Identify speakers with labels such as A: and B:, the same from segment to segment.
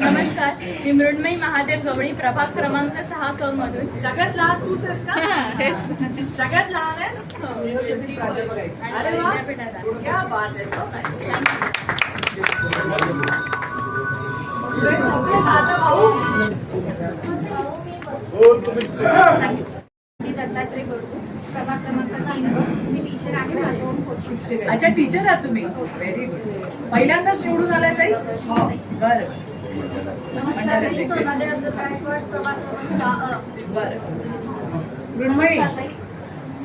A: नमस्कार. मी मृण्मयी महादेव गवळी प्रभाग क्रमांक सहा क मधून.
B: सगळ्यात लहान तूच आहेस का? सगळ्यात लहान आहेस? अरे वा.
A: विद्यापीठात
B: क्या बात आहे सो सगळे आता भाऊ.
C: मी दत्तात्रय बोलतो. प्रभाग क्रमांक सांग मी टीचर आहे माझं ओम कोचिंग
B: अच्छा टीचर आहात तुम्ही? व्हेरी गुड पहिल्यांदाच निवडून आलाय ताई? बरं.
C: नमस्कार मी सोनाली अब्दुल गायकवाड प्रभाग क्रमांक सहा अ.
B: बरं.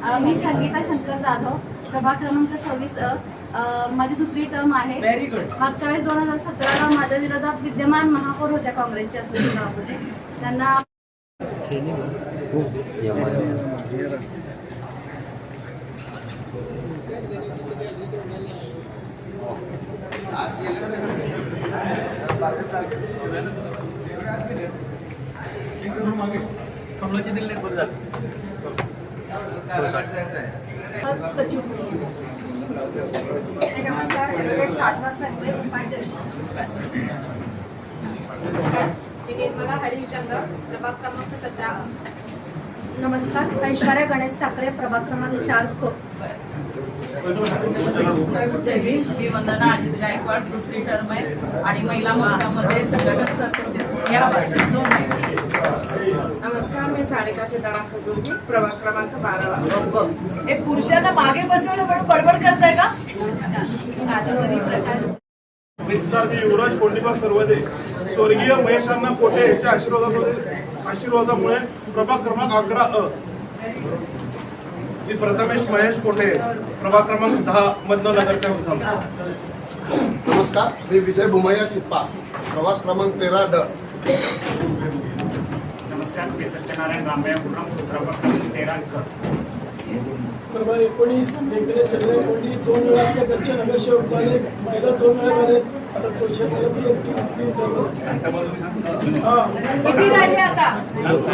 C: अ, मी संगीता शंकर जाधव प्रभाग क्रमांक सव्वीस अ. अ, माझी दुसरी टर्म आहे.
B: व्हेरी गुड
C: मागच्या वेळेस दोन हजार सतराला माझ्या विरोधात विद्यमान महापौर होत्या काँग्रेसच्या सुनील त्यांना
B: सचिव नमस्कार ॲडव्होकेट साधना उपाध्यक्ष
C: नमस्कार मी निर्मला हरीश जंग प्रभाग क्रमांक सतरा
D: नमस्कार ऐश्वर्या गणेश साखरे प्रभाग क्रमांक चार क
B: मी वंदना अजित गायकवाड दुसरी टर्म आहे आणि महिला मोर्चामध्ये संघटन सरचिटणीस या सो
E: नमस्कार मी सारिका सीताराम खजुर्जी प्रभाग क्रमांक
B: हे पुरुषांना मागे बसवलं म्हणून बडबड करताय का?
C: प्रकाश
F: मी युवराज पौर्णिमा सर्वदे. स्वर्गीय महेशांना कोटे यांच्या आशीर्वादामुळे आशीर्वादामुळे प्रभाग क्रमांक अकरा अ. मी प्रथमेश महेश कोटे प्रभाग क्रमांक दहा मधनं नगरसेवक झालो.
G: नमस्कार मी विजय बुमय्या चिप्पा प्रभाग क्रमांक तेरा ड.
H: नमस्कार मी सत्यनारायण रामया गुरुराम सुप्रभात क्रमांक तेरा
I: प्रभाग एकोणीस व्यंकटेश चंद्र कोंडी दोन वेळा नगरसेवक झाले. महिला दोन वेळा झाले. आता तीन तीन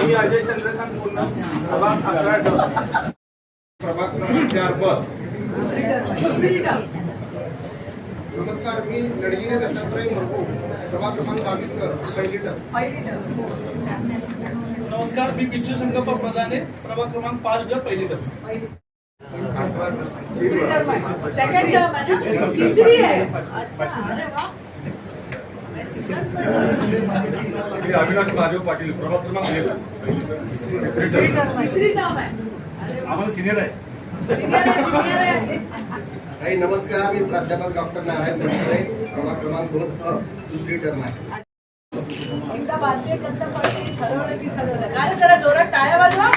F: मी अजय चंद्रकांत पुन्हा प्रभाग अकरा ड. प्रभाग क्रमांक चार
B: टर्म
G: नमस्कार मी लडगिरे दत्तात्रय मुर्मू. प्रभाग क्रमांक बावीस क पहिली
I: नमस्कार मी पिच्चू संगप्पा प्रधाने. प्रभाग क्रमांक पाच ड पहिली
B: आहे. सेकंड टर्म आहे. ना तिसरी आहे. अच्छा अरे वा.
F: मी अविनाश महादेव पाटील प्रभाग क्रमांक आम्हाला सिनियर आहे.
B: सिनियर आहे सिनियर आहे.
G: काही नमस्कार मी प्राध्यापक डॉक्टर नारायण देशमुखे प्रभाग क्रमांक दोन अ दुसरी टर्म आहे.
B: एकदा भारतीय जनता पार्टी ठरवलं की ठरवलं. काय जरा जोरात टाळ्या वाजवा.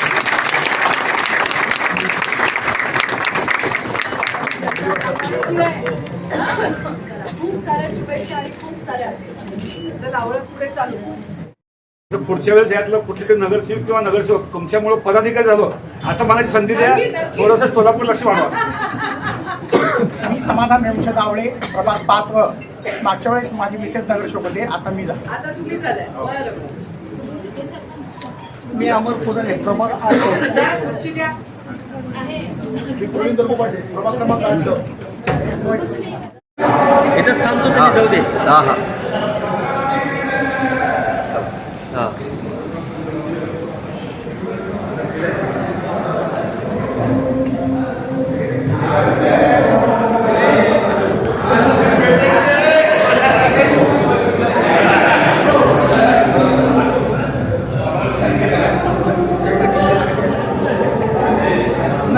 B: खूप साऱ्या शुभेच्छा आणि खूप साऱ्या आशीर्वाद. चला आवडत पुढे चालू.
H: तर पुढच्या वेळेस यातलं कुठले तरी नगरसेवक किंवा नगरसेवक तुमच्यामुळे पदाधिकारी झालो असं म्हणायची संधी द्या. थोडंसं सोलापूर लक्ष वाढवा.
I: मी समाधान रमेश दावळे प्रभाग पाच व मागच्या वेळेस माझी मिसेस नगरसेवक होते आता मी झालो.
B: आता तुम्ही झालाय. बरं.
I: मी अमर फुडले प्रभाग आठ पाटील प्रभाग क्रमांक आठ
J: इथंच थांबतो तुम्ही जाऊ दे. हा हा. हा.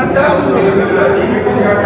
J: जय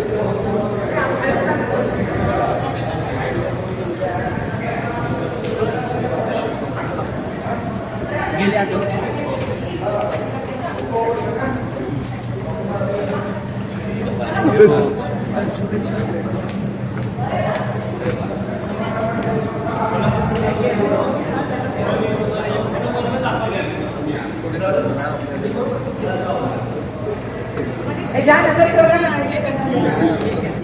K: E già
B: da questo